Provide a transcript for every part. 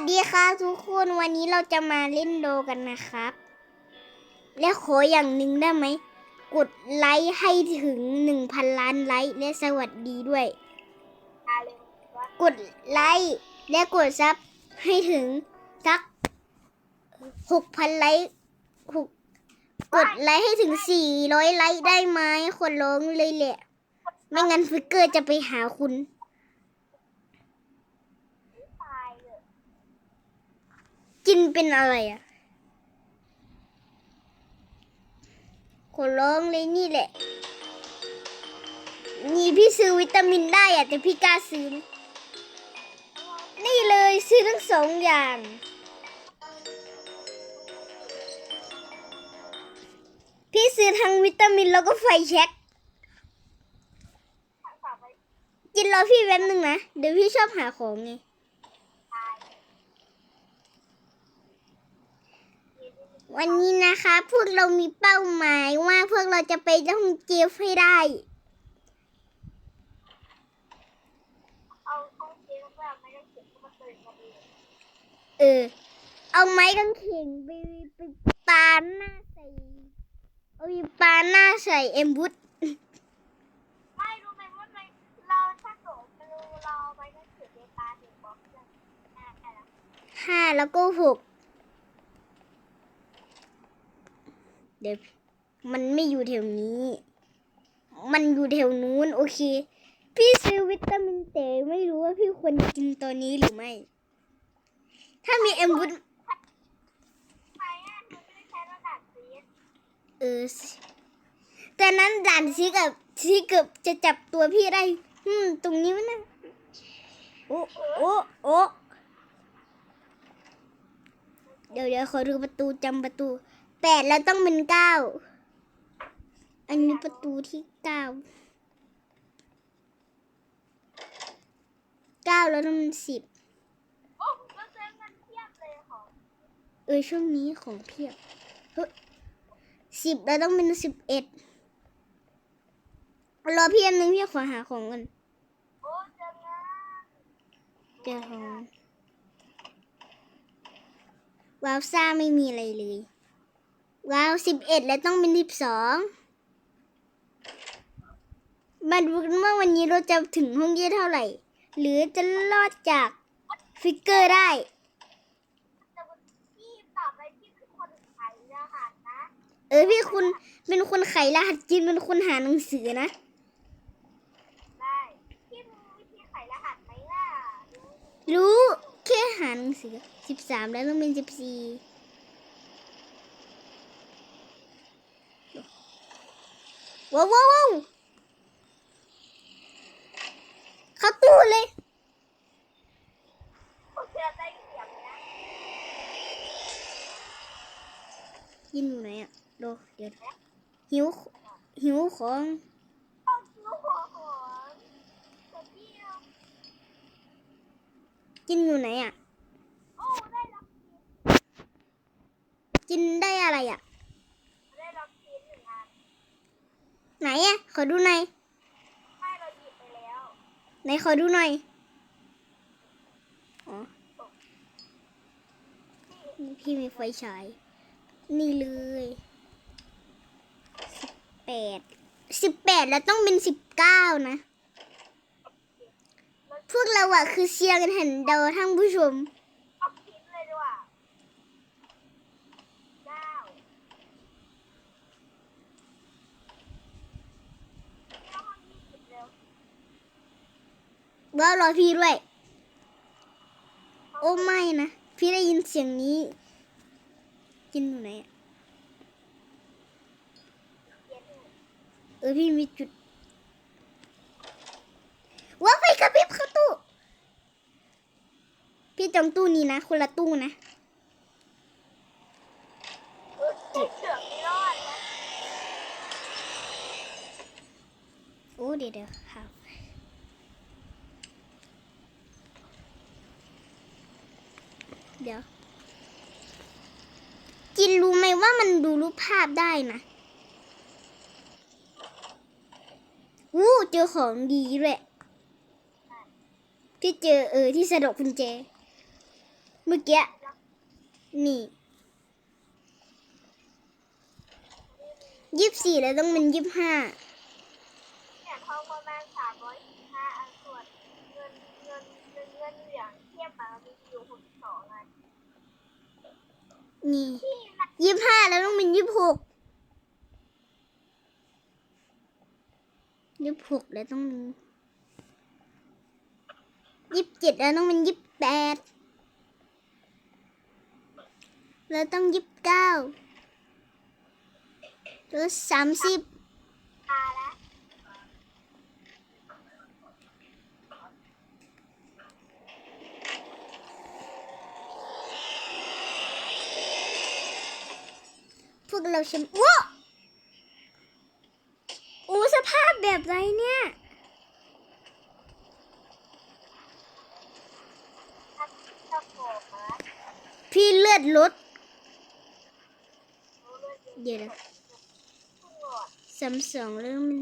สดีครับทุกคนวันนี้เราจะมาเล่นโดกันนะครับ และขออย่างหนึ่งได้ไหม กดไลค์ให้ถึงหนึ่งพันล้านไลค์และสวัสดีด้วย กดไลค์และกดซับให้ถึงสักหกพันไลค์หกกดไลค์ให้ถึงสี่ร้อยไลค์ได้ไหมคนร้องเลยแหละ ไม่งั้นฟิกเกอร์จะไปหาคุณ กินเป็นอะไรอะขอร้องเลยนี่แหละ นี่พี่ซื้อวิตามินได้อะแต่พี่กล้าซื้อ นี่เลยซื้อทั้งสองอย่าง พี่ซื้อทั้งวิตามินแล้วก็ไฟแช็กกินรอพี่แป๊บนึงนะ เดี๋ยวพี่ชอบหาของไง วันนี้นะคะ พวกเรามีเป้าหมายว่าพวกเราจะไปท่องเที่ยวให้ได้ เอาท่องเที่ยวแบบไม่ต้องเก็บเข้ามาเติมกันเองเออ เอาไม้กางเขนไปไปปาหน้าใส่เอาไปปาหน้าใส่เอ็มบุตไม่รู้ไหมว่าในเราถ้าเกิดเราเราไปก็ถือเดตาถึงบอกเลยน่าใช่แล้วห้าแล้วก็หก เดี๋ยวมันไม่อยู่แถวนี้ มันอยู่แถวนู้นโอเค พี่ซื้อวิตามินแต่ไม่รู้ว่าพี่ควรกินตัวนี้หรือไม่ ถ้ามีเอ็มบุตทำไมอะมันไม่ใช้ระดับซีเออแต่นั้นด่านซีกับซีเกือบจะจับตัวพี่ได้ อืม ตรงนี้มันนะ โอ้โอ้โอ้เดี๋ยวเดี๋ยวขอดูประตูจำประตู แปดแล้วต้องเป็นเก้า อันนี้ประตูที่เก้า เก้าแล้วต้องเป็นสิบโอ้เราเจอเงินเทียบเลยของเออช่วงนี้ของเพียบเฮ้ยสิบแล้วต้องเป็นสิบเอ็ดรอพี่อันนึงพี่ขอหาของก่อนโอ้เจอเงินเจอของวาวซ่าไม่มีอะไรเลย วาวสิบเอ็ดแล้วต้องเป็นสิบสองมาดูกันว่าวันนี้เราจะถึงห้องเยี่ยเท่าไหร่ หรือจะรอดจากฟิกเกอร์ได้แต่วันที่ต่อไปที่คือคนไทยรหัสนะเออพี่คุณเป็นคนไขรหัสจินเป็นคนหาหนังสือนะได้ที่มีวิธีไขรหัสไหมล่ะรู้แค่หาหนังสือสิบสามแล้วต้องเป็นสิบสี่ ว้าวว้าวเข้าตู้เลยยินอยู่ไหนอะดูเดี๋ยวหิวหิวของกินอยู่ไหนอะกินได้อะไรอะ ได้รับทีหนึ่งอัน ไหนอะขอดูหน่อยไม่เราหยิบไปแล้วไหนขอดูหน่อยอ๋อนี่พี่มีไฟฉาย นี่เลยสิบแปดสิบแปดแล้วต้องเป็นสิบเก้านะ พวกเราอะคือเชียร์กันเห็นเดาท่านผู้ชม เอาพิมพ์เลยดีกว่าเก้าเข้าห้องยี่สิบเร็ว ว่ารอพี่ด้วย โอ้ไม่นะ พี่ได้ยินเสียงนี้ กินอยู่ไหนอะเจ็ดหนึ่งเออพี่มีจุดว่าไฟกระพริบเข้าตู้ พี่จองตู้นี้นะ คนละตู้นะเจ็ดเสือกไม่รอดนะโอ้เดี๋ยวเดี๋ยวค่ะ เดี๋ยว จินรู้ไหมว่ามันดูรูปภาพได้นะอู้เจอของดีด้วยพี่เจอเออที่สะดอกกุญแจ เมื่อกี้ นี่ยี่สิบสี่แล้วต้องเป็นยี่สิบห้าเนี่ยทองประมาณสามร้อยสิบห้าอันส่วนเงินเงินเงินเงินเหลือง ทียบมามีอยู่หกสิบสองอันนี่ยี่สิบห้าแล้วต้องเป็นยี่สิบหกยี่สิบหกแล้วต้องเป็นยี่สิบเจ็ดแล้วต้องเป็นยี่สิบแปดแล้วต้องยี่สิบเก้าแล้วสามสิบ ตาแล้วพวกเราแชมป์ว้าอู้สภาพแบบไรเนี่ยพี่เลือดลดเดี๋ยวนะสามสองแล้วมัน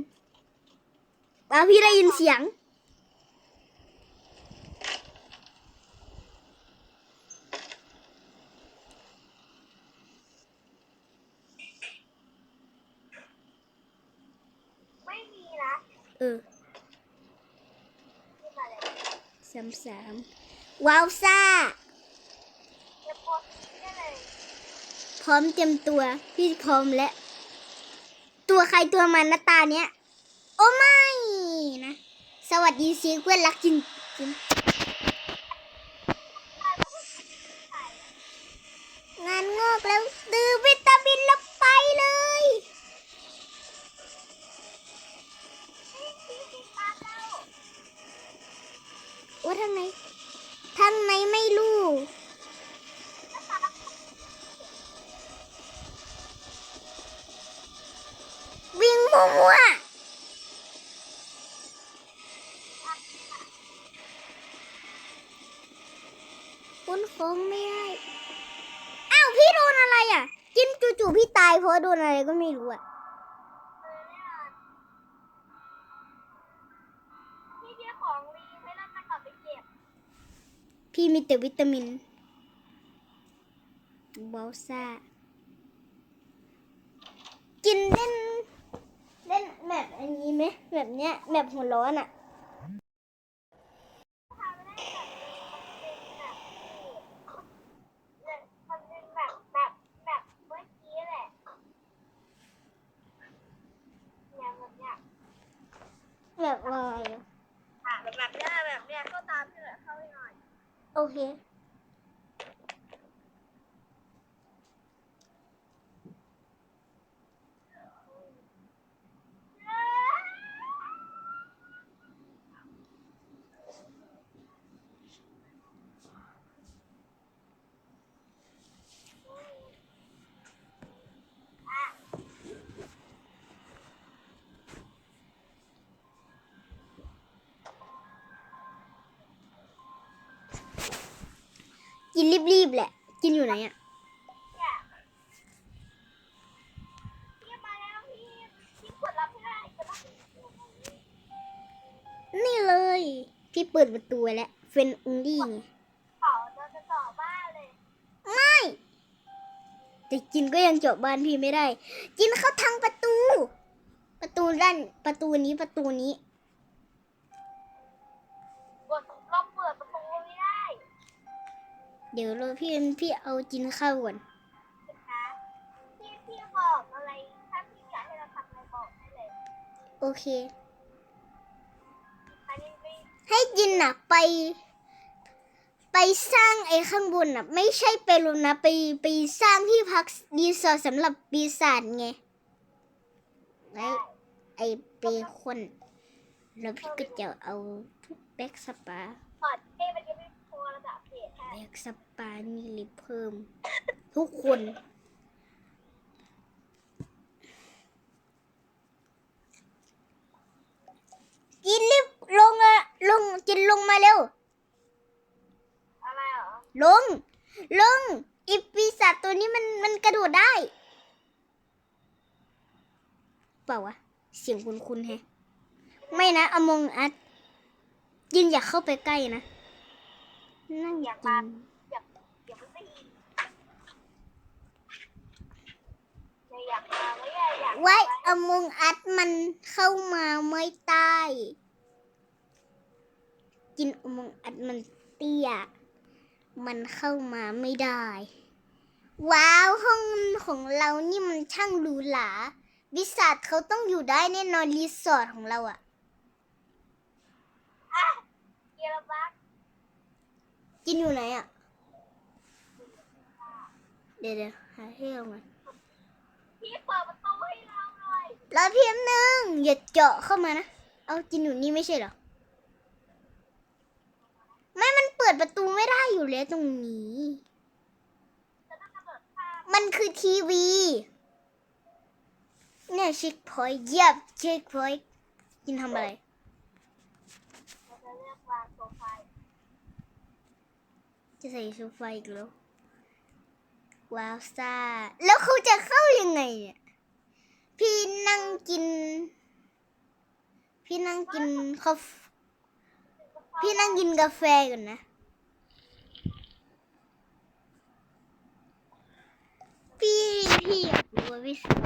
อ้าวพี่ได้ยินเสียง ไม่มีนะ เออ ที่มาเลย สามสามว้าวซ่า พร้อมเตรียมตัว พี่พร้อมแล้วตัวใครตัวมันหน้าตาเนี้ย โอ้ไม่นะ สวัสดีซีเพื่อนรักจริงจริงงานงอกแล้วดื้อ โอ้ทางไหนทางไหนไม่รู้วิ่งมัวๆคุณคงไม่ได้ อ้าว พี่โดนอะไรอะจิ้มจู่ๆพี่ตายเพราะโดนอะไรก็ไม่รู้อะ พี่มีแต่วิตามินบอลซ่า กินเล่น เล่นแบบอันนี้ไหมแบบเนี้ยแบบหัวร้อนอะทำไม่ได้แบบเนี่ยมันเป็นแบบแบบแบบเมื่อกี้แหละเนี่ยแบบเนี้ยแบบอะไรอะอะแบบแบบเนี้ยแบบเนี้ยก็ตาม โอ กินรีบๆแหละ กินอยู่ไหนอะนี่เลย พี่เปิดประตูไว้แล้วเฟนอุงดี้ไงเขาจะจะต่อบ้านเลยไม่แต่จินก็ยังเจาะบ้านพี่ไม่ได้จินเข้าทางประตู ประตูด้านประตูนี้ประตูนี้ ดี๋ยวเราพี่พี่เอาจินเข้าก่อนนะคะพี่พี่บอกอะไรถ้าพี่อยากให้เราทำอะไรบอกได้เลยโอเค อันนี้ไม่ให้จินน่ะไป ไปสร้างไอ้ข้างบนน่ะ ไม่ใช่ไปลงนะไปไปสร้างที่พักรีสอร์ทสำหรับปีศาจไงไอ้ได้ไอ้เบคอนแล้วพี่ก็จะเอาทุกแบ็กสปาพอดเอ้มันยังไม่ แบ็กสปานี่ลิเพิ่ม ทุกคนจินรีบลงอะลงจินลงมาเร็ว อะไรเหรอ ลง ลงอีปีศาจตัวนี้มันมันกระโดดได้ เปล่าวะ เสียงคุณคุณแฮะ ไม่นะอมงอัดยินอยากเข้าไปใกล้นะ นั่งอยากมาอยากอยากไม่อินอยมอามงอัดมันเข้ามาไม่ได้กินอมงอัดมันเตี้ย มันเข้ามาไม่ได้ ว้าวห้องของเรานี่มันช่างหรูหราวิสัทเขาต้องอยู่ได้แน่นอนรีสอร์ทของเราอะ จินอยู่ไหนอะเดี๋ยวเดี๋ยวหาที่เอามาพี่เปิดประตูให้เราหน่อยรอเพียงหนึ่งอย่าเจาะเข้ามานะ เอาจินอยู่นี่ไม่ใช่เหรอ ไม่มันเปิดประตูไม่ได้อยู่แล้วตรงนี้จะต้องกระโดดข้ามมันคือทีวี เนี่ยเช็คพอยต์เยียบเช็คพอยต์จินทำอะไร เราจะเลือกวางโซฟา จะใส่โซฟาอีกแล้วว้าวซ่าแล้วเขาจะเข้ายังไงเนี่ยพี่นั่งกิน พี่นั่งกินคอฟพี่นั่งกินกาแฟก่อนนะ พี่พี่อยากรู้ว่าพี่ซื้อ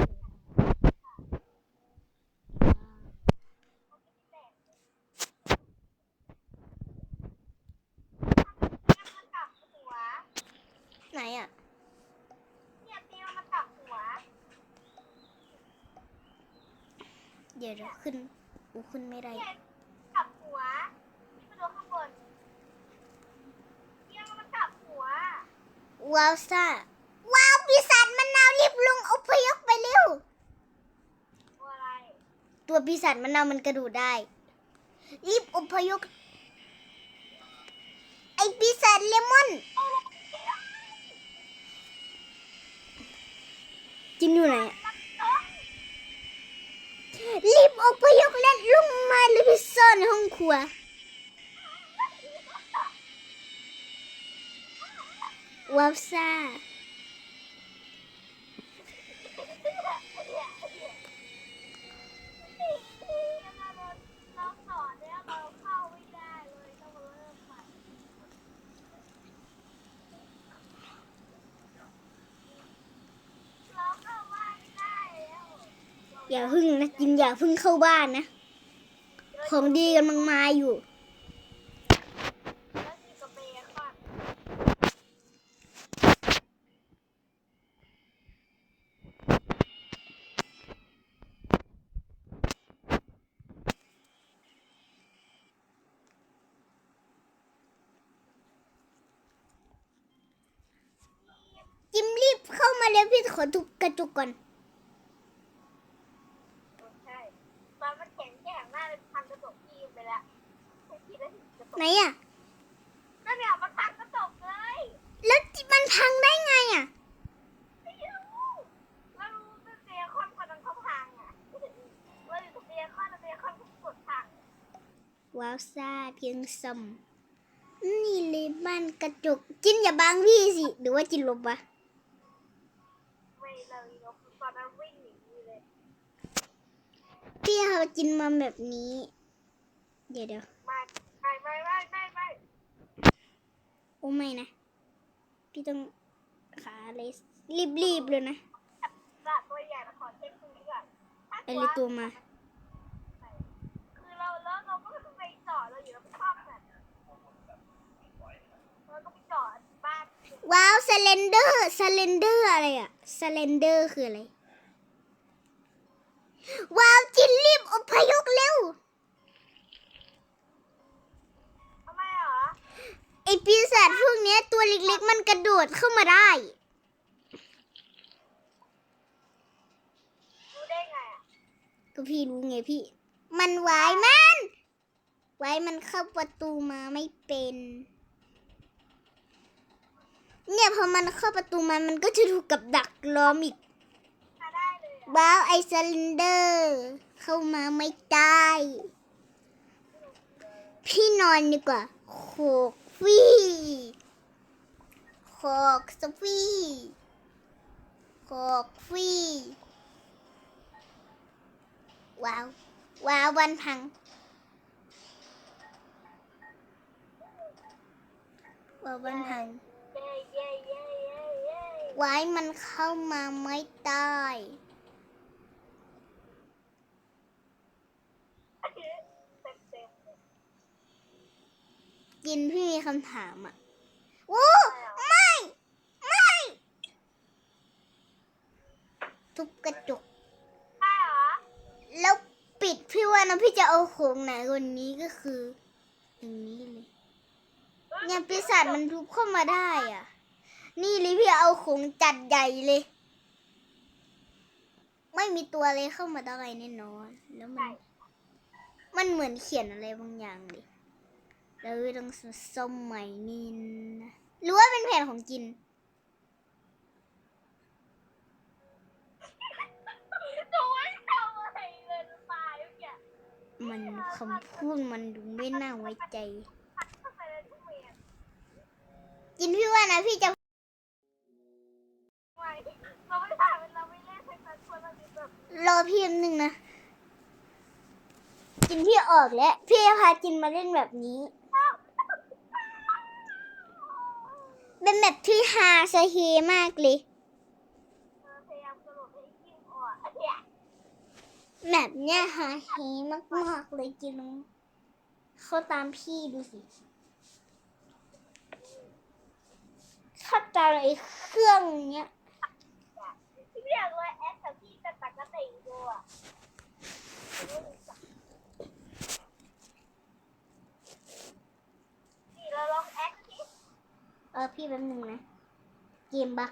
มันกลับหัว ไหนอะเนี่ยเตีมันกลับหัว เดี๋ยวเดี๋ยวขึ้นอูขึ้นไม่ได้เนี่ยตับหัวนี่มาดูข้างบนเตียมันกลับหัว ว้าวซ่าว้าวปีศาจมะนนาวรีบลงอพยพไปเร็ว ตัวอะไร ตัวปีศาจมะนาวมันกระโดดได้ รีบอพยพไอปีศาจเลมอน จินอยู่ไหนรีบอพยพและลงมาหรือไปซ่อนในห้องครัวว้าวซ่าสอนเนี่ยเราเข้าไม่ได้เลยต้องมาเริ่มใหม่เราเข้าบ้านไม่ได้แล้ว อย่าพึ่งนะจินอย่าพึ่งเข้าบ้านนะ ของดีกำลังมาอยู่จิมรีบเข้ามาเร็วพี่ขอทุบกระจุกก่อน ใช่ตอนมันแข็งแข็งมากเลยพันกระจกพี่ไปแล้วไม่คิดว่าถึงกระจก ไหนอะ นั่นเนี่ยมันพันกระจกเลย แล้วมันพังได้ไงอะ ไม่รู้แล้วรู้ว่าเบียร์คอนคนนั้นเขาพังอะว่าอยู่กับเบียร์คอนแล้วเบียร์คอนเขากดพัง ว้าวซ่าเพียงซอมนี่เลยบ้านกระจก จินอย่าบังพี่สิ หรือว่าจินหลบวะไม่เลยเราตอนนั้นวิ่งหนีเลยพี่เอาจินมาแบบนี้ เดี๋ยวเดี๋ยวไม่ไม่ไม่ไม่ไม่ไม่โอ้ไม่นะ พี่ต้องขาเลยรีบรีบๆเลยนะกระตัวใหญ่มาขอเช็คตรงนี้ก่อนถ้าไอเลยตัวมา คือเราแล้วเราก็ไปจ อดเราอยู่แล้วชอบแบบเราก็ไปจอดบ้านว้าวสเลนเดอร์สเลนเดอร์อะไรอะสเลนเดอร์คืออะไร ว้าวจินรีบอพยพเร็วทำไมเหรอไอปีศาจพวกเนี้ยตัวเล็กๆ มันกระโดดเข้ามาได้ รู้ได้ไงอะก็พี่รู้ไงพี่ มันไว้มัน ไว้มันเข้าประตูมาไม่เป็น เนี่ยพอมันเข้าประตูมามันก็จะถูกกับดักล้อมอีกมาได้เลยอะว้าวไอซิลินเดอร์ เข้ามาไม่ได้ พี่นอนดีกว่าโคกฟี่โคกสฟี่โคกฟี่ว้าวว้าววันพัง ปอบันหันไว้มันเข้ามาไม่ได้กินพี่มีคำถามอะวู้ไม่ ไม่ ทุบกระจกแล้วปิดพี่ว่านะพี่จะเอาโขงไหนคนนี้ก็คืออย่างนี้เลย เนี่ยปีศาจมันทุบเข้ามาได้อะ นี่เลยพี่เอาโขงจัดใหญ่เลย ไม่มีตัวอะไรเข้ามาได้แน่นอน แล้วมัน มันเหมือนเขียนอะไรบางอย่างเลยแล้วต้องส้มใหม่นี่นะหรือว่าเป็นแผนของกินหนูไม่ทำอะไรเลยหนูตายเมื่อกี้มันคำพูดมันดูไม่น่าไว้ใจ ทำไมเลยทุกเมีย กิ นะพี่จะไม่เราไม่ถ่ายเราไม่เล่นใช้การชวนเราดีแบบรอพี่แป๊บนึงนะ กินพี่ออกแล้ว พี่จะพากินมาเล่นแบบนี้ เป็นแบบที่ฮาซะเฮมากเลยเออพยายามกระโดดให้ยิ่งอ่อนเนี่ยแบบเนี้ยฮาเฮมากๆเลยกินเขาตามพี่ดูสิ เขาตามไอ้เครื่องเนี้ยพี่อยากเลยแอคกับพี่กระตักกระติงดูอะนี่เราลองแอคสิเออพี่แป๊บนึงนะเกมบัก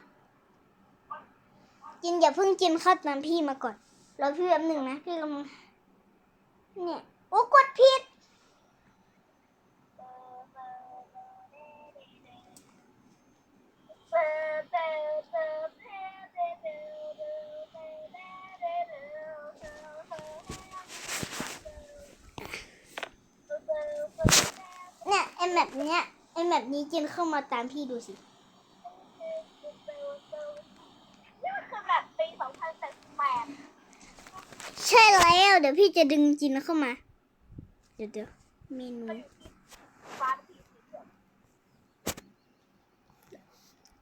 กินอย่าเพิ่งกินข้าวตามพี่มาก่อนรอพี่แป๊บนึงนะพี่กำลังเนี่ยโอ้กดผิด เนี่ยไอแมปเนี้ยไอแมปนี้กินเข้ามาตามพี่ดูสิ นี่มันคือแบบปี2018ใช่แล้ว เดี๋ยวพี่จะดึงจินเข้ามา เดี๋ยวเดี๋ยวเมนูฟ้าผีสีเขียว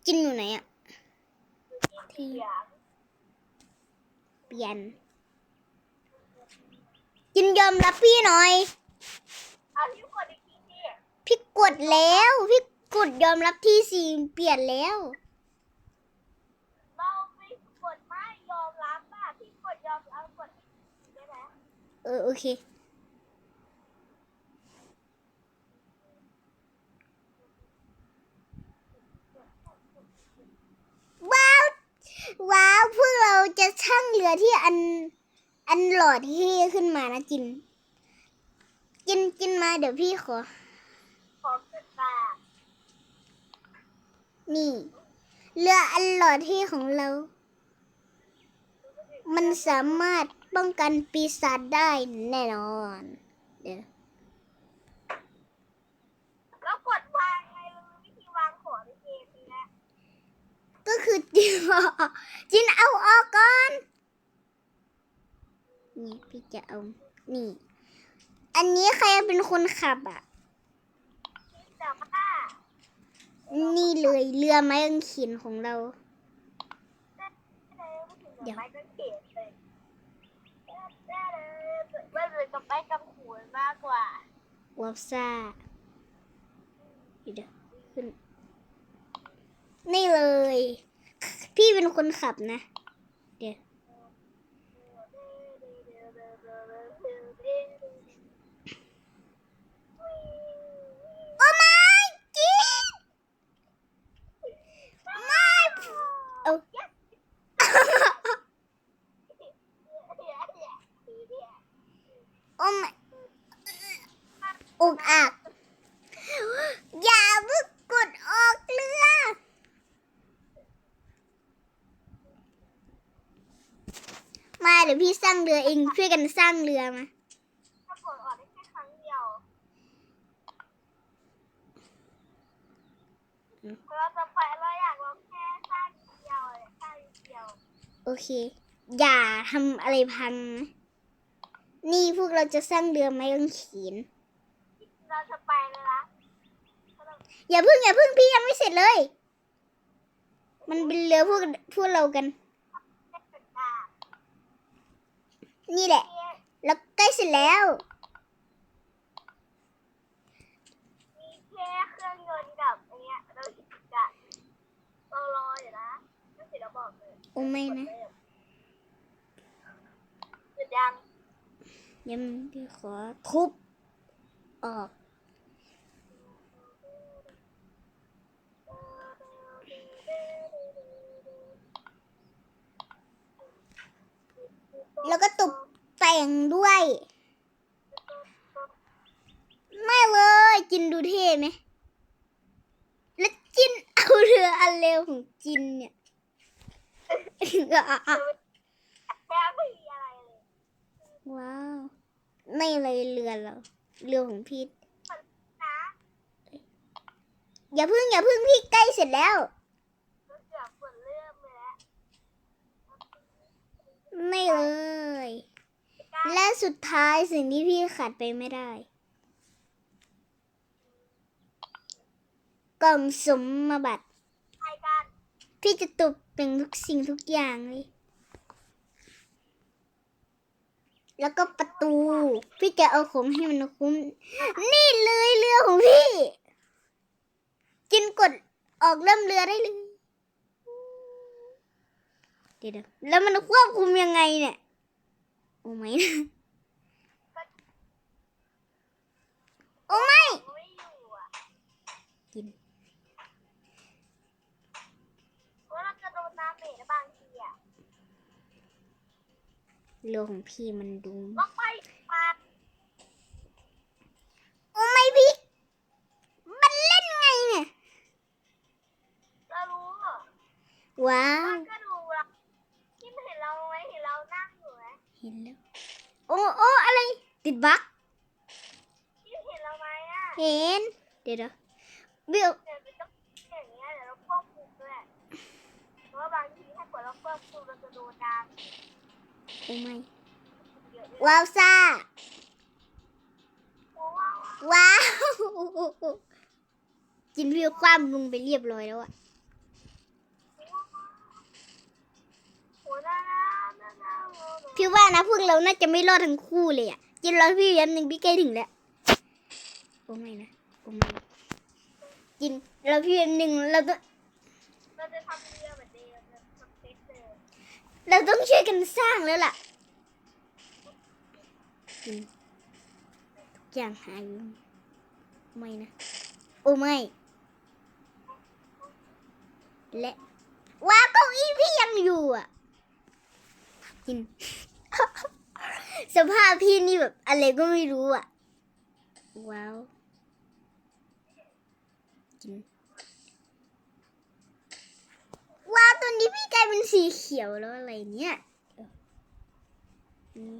จินอยู่ไหนอะที่เหลืองเปลี่ยน จินยอมรับพี่หน่อย เอาที่กดอีกทีสิ พี่กดแล้ว พี่กดยอมรับที่สี่เปลี่ยนแล้วเราไม่กดไม่ยอมรับอะพี่กดยอมรับกดอีกทีได้ไหมเออโอเคว้าวว้าวพวกเราจะช่างเรือที่อันอันหลอดเท่ขึ้นมานะจินกินกินมาเดี๋ยวพี่ขอ ขอเกิดตา นี่เรืออันหลอดเท่ของเรา มันสามารถป้องกันปีศาจได้แน่นอนเดี๋ยวแล้วกดวางไงเรารู้วิธีวางของในเกมนี้แล้วก็คือจินเอาออกจินเอาออกก่อน นี่พี่จะเอา นี่ อันนี้ใครเป็นคนขับอะแต่ว่า นี่เลยเรือไม้กางเขนของเรา เดี๋ยวไม้กางเขนเลยไม่เลยกับไม้กำขูนมากกว่าวอฟซ่าเดี๋ยวขึ้น นี่เลย พี่เป็นคนขับนะ เดี๋ยว โอ้ไม่จินไม่เอา โอ้ไม่อุกอักอย่าเพิ่งกดออกเรือ มาเดี๋ยวพี่ส ร้างเรือเองช่วยกันสร้างเรือมาถ้ากดออกได้แค่ครั้งเดียวเราจะไปเราอยากลองแค่สร้างนิดเดียวเลยสร้างนิดเดียว โอเค อย่าทำอะไรพังนะนี่พวกเราจะสร้างเรือไม้กางเขนเราจะไปเลยนะอย่าเพิ่งอย่าเพิ่งพี่ยังไม่เสร็จเลย มันเป็นเรือพวกพวกเรากัน นี่แหละ แล้วใกล้เสร็จแล้ว มีเครื่องยนต์กับนี้เราจะเรารอยนะนั่นสิเราบอกเลยโอ้ไม่นะหยุดยังยังเดี๋วขอทุบออก แล้วก็ตกแต่งด้วย ไม่เลย จินดูเท่ไหม แล้วจินเอาเรืออันเร็วของจินเนี่ยว้าว ไม่เลยเรือเราเรือของพี่อย่าพึ่งอย่าพึ่งพี่ใกล้เสร็จแล้ว ก็เกือบหมดเรื่องเลยแล้ว ไม่เลย และสุดท้ายสิ่งที่พี่ขาดไปไม่ได้ กล่องสมบัติใครกันพี่จะตกแต่งทุกสิ่งทุกอย่างเลย แล้วก็ประตู พี่จะเอาของให้มันคุ้ม นี่เลยเรือของพี่จินกดออกเริ่มเรือได้เลย เดี๋ยวๆแล้วมันควบคุมยังไงเนี่ย โอ้ไม่นะโอ้ไม่ไม่อยู่อะกินเพราะเราจะโดนน้ำเมทบางทีอะเรือของพี่มันดูก็ไปมาโอ้ไม่พี่มันเล่นไงเนี่ยเรารู้อะว้าเราว เห็นแล้ว โอ้โอ้อะไร ติดบั๊กที่เห็นเราไหมอะเห็น เดี๋ยวเดี๋ยวบิวเดี๋ยวมันต้องอย่างเงี้ยเดี๋ยวเราควบคุมด้วยเพราะว่าบางทีถ้ากดเราควบคุมเราจะโดนน้โอ้ไม่ำเยอะเลยว้าวซ่าโอ้ว้าวว้าว จินพี่ความลงไปเรียบร้อยแล้วอะ โอ้น่ารักน่ารักโอ้โห พี่ ว่านะพวกเราน่าจะไม่รอดทั้งคู่เลยอะจินรอพี่แป๊บนึงพี่ใกล้ถึงแล้วโอ้ไม่นะโอ้ไม่นะจินเราพี่แป๊บนึงเราต้องเราจะทำเรือเหมือนเดิมทำเซตเดิมเราต้องช่วยกันสร้างแล้วล่ะทุกอย่างหายไม่นะโอ้ไม่และว้าเก้าอี้พี่ยังอยู่อะจิน สภาพพี่นี่แบบอะไรก็ไม่รู้อะ ว้าวจินว้าวตอนนี้พี่กลายเป็นสีเขียวแล้วอะไรเนี่ยเอออืม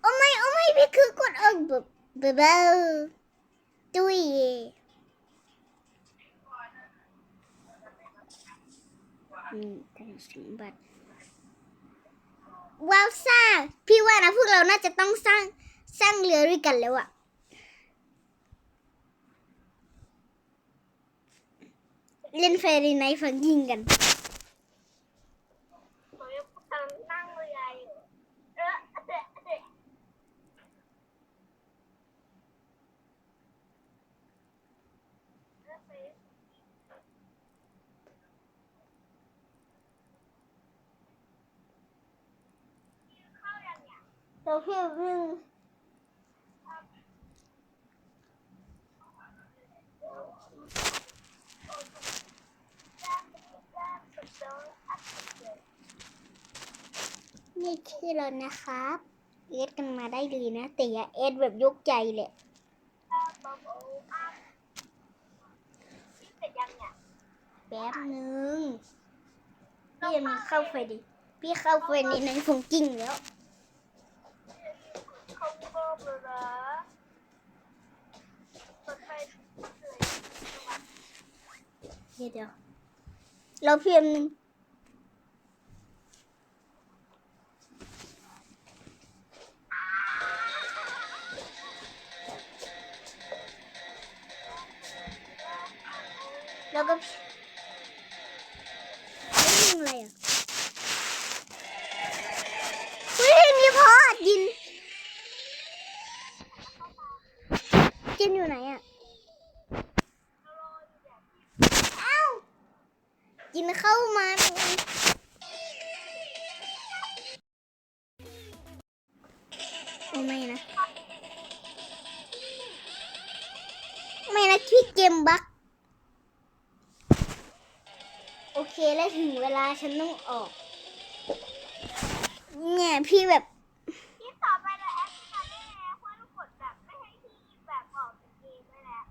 โอ้ไม่โอ้ไม่พี่คือกดออกแบบเบาๆตุ้ยอืมทางสมบัติ ว้าวซ่า พี่ว่านะพวกเราน่าจะต้องสร้างสร้างเรือด้วยกันแล้วอะเล่นเฟรนไนฟังยิงกัน ผมยังกำลังนั่งเรืออยู่เออเดะเดะเออไปเข้ายัง เนี่ยเราพี่เพิ่งนี่คือเรานะครับเอสกันมาได้เลยนะ แต่อย่าเอสแบบยกใจแหละเสร็จยังเนี่ยแป๊บนึงพี่ยังไมีเข้าไฟดิ พี่เข้าไฟในในฟงกิ้งแล้ว เขาเพิ่มเลยนะเปิดไฟเลย เดี๋ยวเดี๋ยวเราเพียงหนึ่งแล้วก็เล่นอะไรอะเฮ้ยนี่พ่อจินจินอยู่ไหนอะ ฉันต้องออก เนี่ยพี่แบบที่ต่อไปเราแอปพลิเคชันได้แล้วเพราะเรากดแบบไม่ให้พี่แบบออกจากเกมได้แล้ว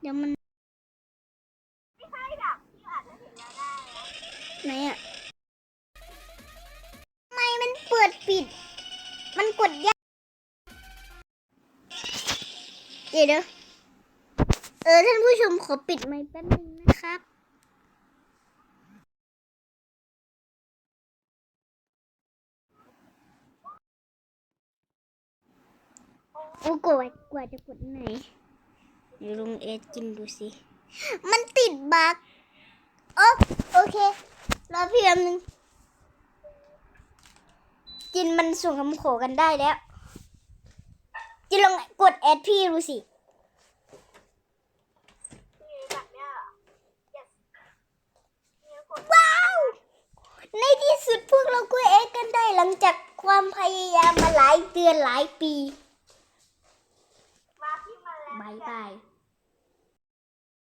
เดี๋ยวมันไม่ใช่แบบพี่อาจจะเห็นแล้วได้แล้วไหนอะทำไมมันเปิดปิด มันกดยากเดี๋ยวเดี๋ยวเออท่านผู้ชมขอปิดไมค์แป๊บนึงนะครับ โอ้กว่ากว่าจะกดไหนเดี๋ยวลงเอสกินดูสิ มันติดบั๊กโอโอเค รอพี่แป๊บนึง จินมันส่งคำขอกันได้แล้ว จินลองกดแอดพี่ดูสิพี่แบบเนี้ยเหรอ yes เนี่ยกดว้าว ในที่สุดพวกเราก็เอ็กกันได้หลังจากความพยายามมาหลายเดือนหลายปีมาพี่มาแล้ว บายบาย